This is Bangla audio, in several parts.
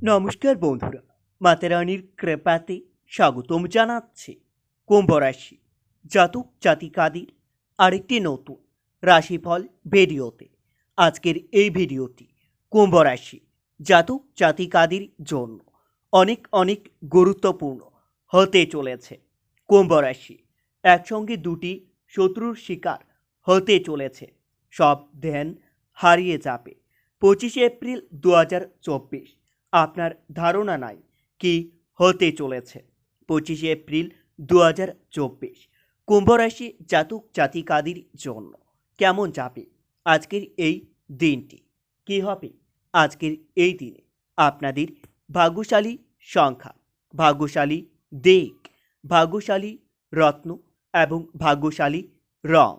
নমস্কার বন্ধুরা মাতারানির কৃপাতে স্বাগতম জানাচ্ছে কুম্ভ রাশি জাতক জাতিকাদের আরেকটি নতুন রাশিফল ভিডিওতে। আজকের এই ভিডিওটি কুম্ভ রাশি জাতক জাতিকাদের জন্য অনেক অনেক গুরুত্বপূর্ণ হতে চলেছে। কুম্ভ রাশি একসঙ্গে দুটি শত্রুর শিকার হতে চলেছে। সব ধ্যান হারিয়ে যাবে পঁচিশে এপ্রিল দু হাজার চব্বিশ। আপনার ধারণা নাই কি হতে চলেছে। পঁচিশে এপ্রিল দু হাজার চব্বিশ কুম্ভরাশি জাতক জাতিকাদের জন্য কেমন যাবে আজকের এই দিনটি? কি হবে আজকের এই দিনে? আপনাদের ভাগ্যশালী সংখ্যা, ভাগ্যশালী দিক, ভাগ্যশালী রত্ন এবং ভাগ্যশালী রং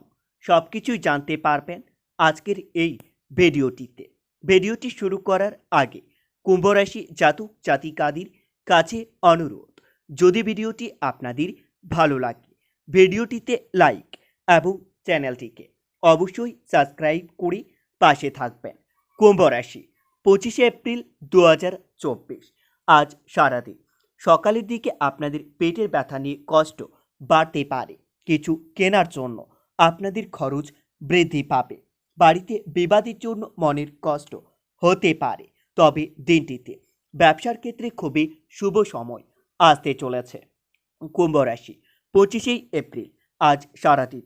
সব কিছুই জানতে পারবেন আজকের এই ভিডিওটিতে। ভিডিওটি শুরু করার আগে কুম্ভরাশি জাতক জাতিকাদের কাছে অনুরোধ। যদি ভিডিওটি আপনাদের ভালো লাগে, ভিডিওটিতে লাইক এবং চ্যানেলটিকে অবশ্যই সাবস্ক্রাইব করে পাশে থাকবেন। কুম্ভরাশি, পঁচিশে এপ্রিল দু হাজার চব্বিশ। আজ সারাদিন সকালের দিকে আপনাদের পেটের ব্যথা নিয়ে কষ্ট বাড়তে পারে। কিছু কেনার জন্য আপনাদের খরচ বৃদ্ধি পাবে। বাড়িতে বিবাদের জন্য মনের কষ্ট হতে পারে। তবে দিনটিতে ব্যবসার ক্ষেত্রে খুবই শুভ সময় আসতে চলেছে। কুম্ভ রাশি পঁচিশেই এপ্রিল, আজ সারাদিন।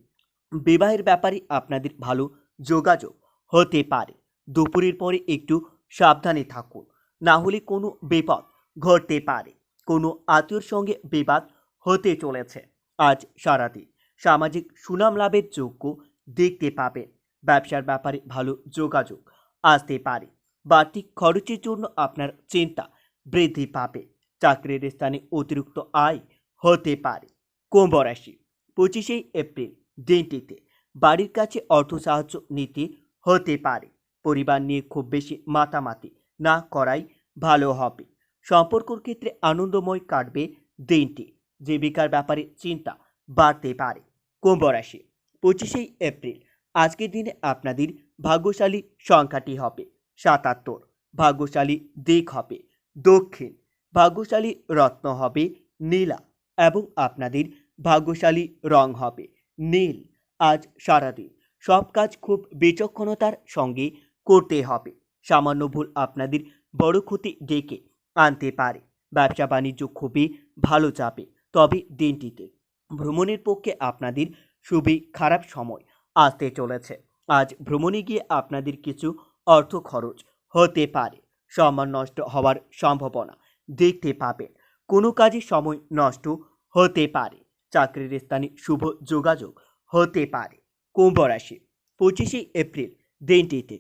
বিবাহের ব্যাপারে আপনাদের ভালো যোগাযোগ হতে পারে। দুপুরের পরে একটু সাবধানে থাকুন। না হলে কোনো বিপদ ঘটতে পারে। কোনো আত্মীয়র সঙ্গে বিবাদ হতে চলেছে। আজ সারাদিন সামাজিক সুনাম লাভের যোগ্য দেখতে পাবেন। ব্যবসার ব্যাপারে ভালো যোগাযোগ আসতে পারে। বাড়তি খরচের জন্য আপনার চিন্তা বৃদ্ধি পাবে। চাকরির স্থানে অতিরিক্ত আয় হতে পারে। কুম্ভ রাশি, পঁচিশে এপ্রিল দিনটিতে বাড়ির কাছে অর্থ সাহায্য নিতে হতে পারে। পরিবার নিয়ে খুব বেশি মাতামাতি না করাই ভালো হবে। সম্পর্কর ক্ষেত্রে আনন্দময় কাটবে দিনটি। জীবিকার ব্যাপারে চিন্তা বাড়তে পারে। কুম্ভ রাশি, পঁচিশে এপ্রিল, আজকের দিনে আপনাদের ভাগ্যশালী সংখ্যাটি হবে। সাতাত্তর। ভাগ্যশালী দিক হবে দক্ষিণ। ভাগ্যশালী রত্ন হবে নীলা এবং আপনাদের ভাগ্যশালী রং হবে নীল। আজ সারাদিন সব কাজ খুব বিচক্ষণতার সঙ্গে করতে হবে। সামান্য ভুল আপনাদের বড় ক্ষতি ডেকে আনতে পারে। ব্যবসা বাণিজ্য খুবই ভালো যাবে তবে দিনটিতে ভ্রমণের পক্ষে আপনাদের খুবই খারাপ সময় আসতে চলেছে। আজ ভ্রমণে গিয়ে আপনাদের কিছু অর্থ খরচ হতে পারে। সম্মান নষ্ট হওয়ার সম্ভাবনা দেখতে পাবেন কোনো কাজে সময় নষ্ট হতে পারে। চাকরির স্থানে শুভ যোগাযোগ হতে পারে। কুম্ভ রাশি, পঁচিশে এপ্রিল দিনটিতে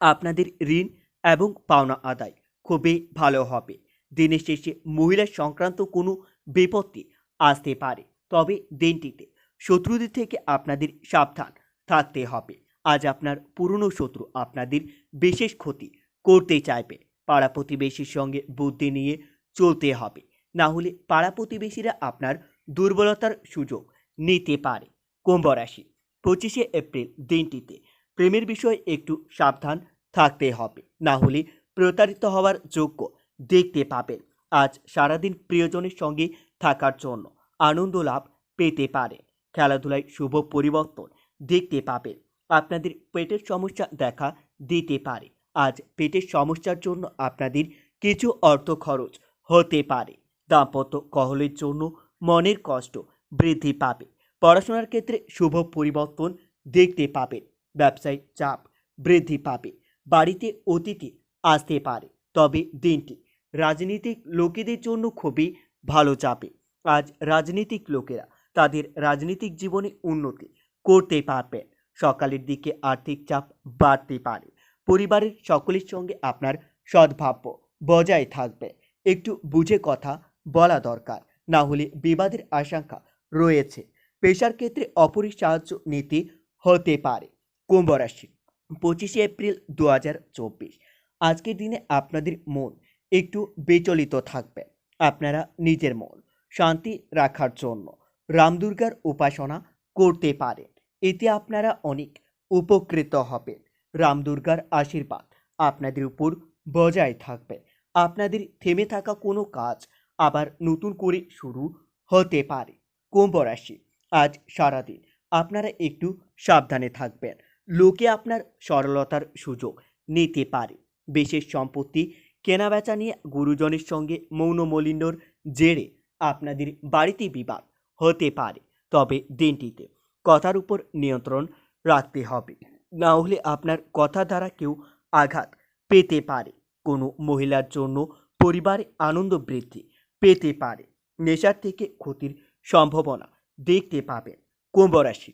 আপনাদের ঋণ এবং পাওনা আদায় খুবই ভালো হবে। দিনের শেষে মহিলা সংক্রান্ত কোনো বিপত্তি আসতে পারে। তবে দিনটিতে শত্রুদের থেকে আপনাদের সাবধান থাকতে হবে। আজ আপনার পুরনো শত্রু আপনাদের বিশেষ ক্ষতি করতে চাইবে। পাড়া প্রতিবেশীর সঙ্গে বুদ্ধি নিয়ে চলতে হবে। না হলে পাড়া প্রতিবেশীরা আপনার দুর্বলতার সুযোগ নিতে পারে। কুম্ভ রাশি, পঁচিশে এপ্রিল দিনটিতে প্রেমের বিষয়ে একটু সাবধান থাকতে হবে। না হলে প্রতারিত হওয়ার যোগ্য দেখতে পাবেন। আজ সারাদিন প্রিয়জনের সঙ্গে থাকার জন্য আনন্দ লাভ পেতে পারে। খেলাধুলায় শুভ পরিবর্তন দেখতে পাবেন। আপনাদের পেটের সমস্যা দেখা দিতে পারে। আজ পেটের সমস্যার জন্য আপনাদের কিছু অর্থ খরচ হতে পারে। দাম্পত্য কহলের জন্য মনের কষ্ট বৃদ্ধি পাবে। পড়াশোনার ক্ষেত্রে শুভ পরিবর্তন দেখতে পাবেন ব্যবসায়িক চাপ বৃদ্ধি পাবে। বাড়িতে অতিথি আসতে পারে। তবে দিনটি রাজনীতিক লোকেদের জন্য খুবই ভালো যাবে। আজ রাজনীতিক লোকেরা তাদের রাজনৈতিক জীবনে উন্নতি করতে পারবেন। সকালের দিকে আর্থিক চাপ বাড়তে পারে। পরিবারের সকলের সঙ্গে আপনার সদ্ভাব্য বজায় থাকবে। একটু বুঝে কথা বলা দরকার, না হলে বিবাদের আশঙ্কা রয়েছে। পেশার ক্ষেত্রে অপরের সাহায্য নিতে হতে পারে। কুম্ভ রাশি, পঁচিশে এপ্রিল দু হাজার চব্বিশ। আজকের দিনে আপনাদের মন একটু বিচলিত থাকবে। আপনারা নিজের মন শান্তি রাখার জন্য রামদুর্গার উপাসনা করতে পারেন এতে আপনারা অনেক উপকৃত হবেন। রামদুর্গার আশীর্বাদ আপনাদের উপর বজায় থাকবে। আপনাদের থেমে থাকা কোনো কাজ আবার নতুন করে শুরু হতে পারে। কুম্ভ রাশি, আজ সারাদিন আপনারা একটু সাবধানে থাকবেন। লোকে আপনার সরলতার সুযোগ নিতে পারে। বিশেষ সম্পত্তি কেনাবেচা নিয়ে গুরুজনের সঙ্গে মৌন মলিন্যর জেরে আপনাদের বাড়িতে বিবাদ হতে পারে। তবে দিনটিতে কথার উপর নিয়ন্ত্রণ রাখতে হবে। না হলে আপনার কথা দ্বারা কেউ আঘাত পেতে পারে। কোনো মহিলার জন্য পরিবারে আনন্দ বৃদ্ধি পেতে পারে। নেশার থেকে ক্ষতির সম্ভাবনা দেখতে পাবেন। কুম্ভ রাশি,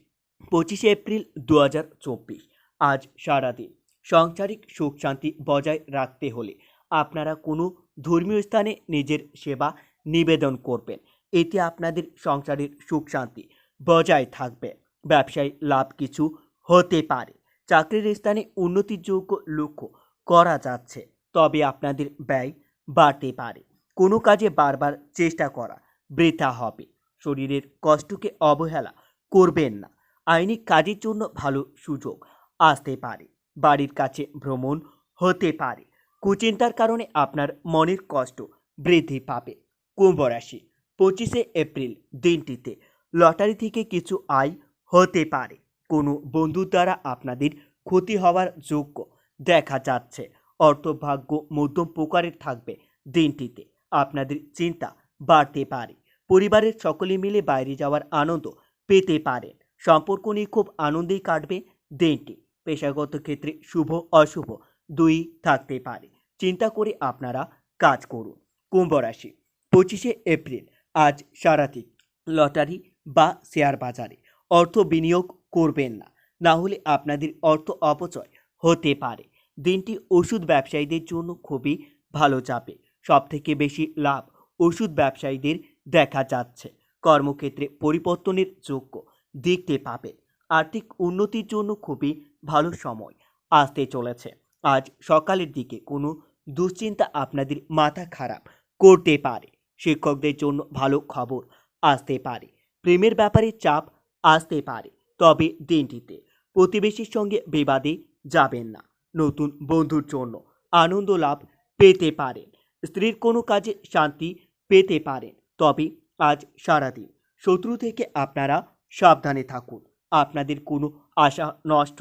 পঁচিশে এপ্রিল দু হাজার চব্বিশ। আজ সারাদিন সাংসারিক সুখ শান্তি বজায় রাখতে হলে আপনারা কোনো ধর্মীয় স্থানে নিজের সেবা নিবেদন করবেন। এতে আপনাদের সংসারের সুখ শান্তি বজায় থাকবে। ব্যবসায় লাভ কিছু হতে পারে। চাকরির স্থানে উন্নতির যোগ্য লক্ষ্য করা যাচ্ছে, তবে আপনাদের ব্যয় বাড়তে পারে। কোনো কাজে বারবার চেষ্টা করা বৃথা হবে। শরীরের কষ্টকে অবহেলা করবেন না। আইনি কাজের জন্য ভালো সুযোগ আসতে পারে। বাড়ির কাছে ভ্রমণ হতে পারে। কুচিন্তার কারণে আপনার মনের কষ্ট বৃদ্ধি পাবে। কুম্ভ রাশি, পঁচিশে এপ্রিল দিনটিতে লটারি থেকে কিছু আয় হতে পারে। কোনো বন্ধুর দ্বারা আপনাদের ক্ষতি হওয়ার যোগ্য দেখা যাচ্ছে। অর্থভাগ্য মধ্যম প্রকারের থাকবে দিনটিতে। আপনাদের চিন্তা বাড়তে পারে। পরিবারের সকলে মিলে বাইরে যাওয়ার আনন্দ পেতে পারেন। সম্পর্ক নিয়ে খুব আনন্দেই কাটবে দিনটি। পেশাগত ক্ষেত্রে শুভ, অশুভ দুই থাকতে পারে। চিন্তা করে আপনারা কাজ করুন। কুম্ভ রাশি, পঁচিশে এপ্রিল, আজ সারাদিন। লটারি বা শেয়ার বাজারে অর্থ বিনিয়োগ করবেন না। না হলে আপনাদের অর্থ অপচয় হতে পারে। দিনটি ওষুধ ব্যবসায়ীদের জন্য খুবই ভালো যাবে। সব থেকে বেশি লাভ ওষুধ ব্যবসায়ীদের দেখা যাচ্ছে। কর্মক্ষেত্রে পরিবর্তনের যোগ্য দেখতে পাবেন। আর্থিক উন্নতির জন্য খুবই ভালো সময় আসতে চলেছে। আজ সকালের দিকে কোনো দুশ্চিন্তা আপনাদের মাথা খারাপ করতে পারে। শিক্ষকদের জন্য ভালো খবর আসতে পারে। প্রেমের ব্যাপারে চাপ আসতে পারে, তবে দিনটিতে প্রতিবেশীর সঙ্গে বিবাদে যাবেন না। নতুন বন্ধুর জন্য আনন্দ লাভ পেতে পারেন, স্ত্রীর কোনো কাজে শান্তি পেতে পারেন, তবে আজ সারাদিন শত্রু থেকে আপনারা সাবধানে থাকুন। আপনাদের কোনো আশা নষ্ট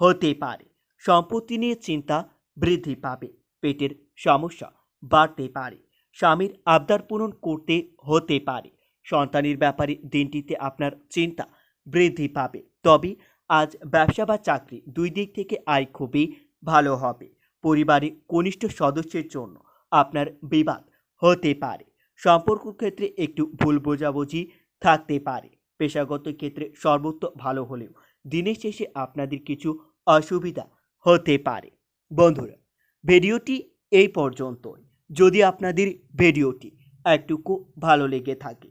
হতে পারে, সম্পত্তি নিয়ে চিন্তা বৃদ্ধি পাবে, পেটের সমস্যা বাড়তে পারে, স্বামীর আবদার পূরণ করতে হতে পারে সন্তানের ব্যাপারে দিনটিতে আপনার চিন্তা বৃদ্ধি পাবে। তবে আজ ব্যবসা বা চাকরি দুই দিক থেকে আয় খুবই ভালো হবে। পরিবারের কনিষ্ঠ সদস্যের জন্য আপনার বিবাদ হতে পারে। সম্পর্ক ক্ষেত্রে একটু ভুল বোঝাবুঝি থাকতে পারে। পেশাগত ক্ষেত্রে সর্বত্র ভালো হলেও দিনের শেষে আপনাদের কিছু অসুবিধা হতে পারে। বন্ধুরা, ভিডিওটি এই পর্যন্তই। যদি আপনাদের ভিডিওটি একটুকু ভালো লেগে থাকে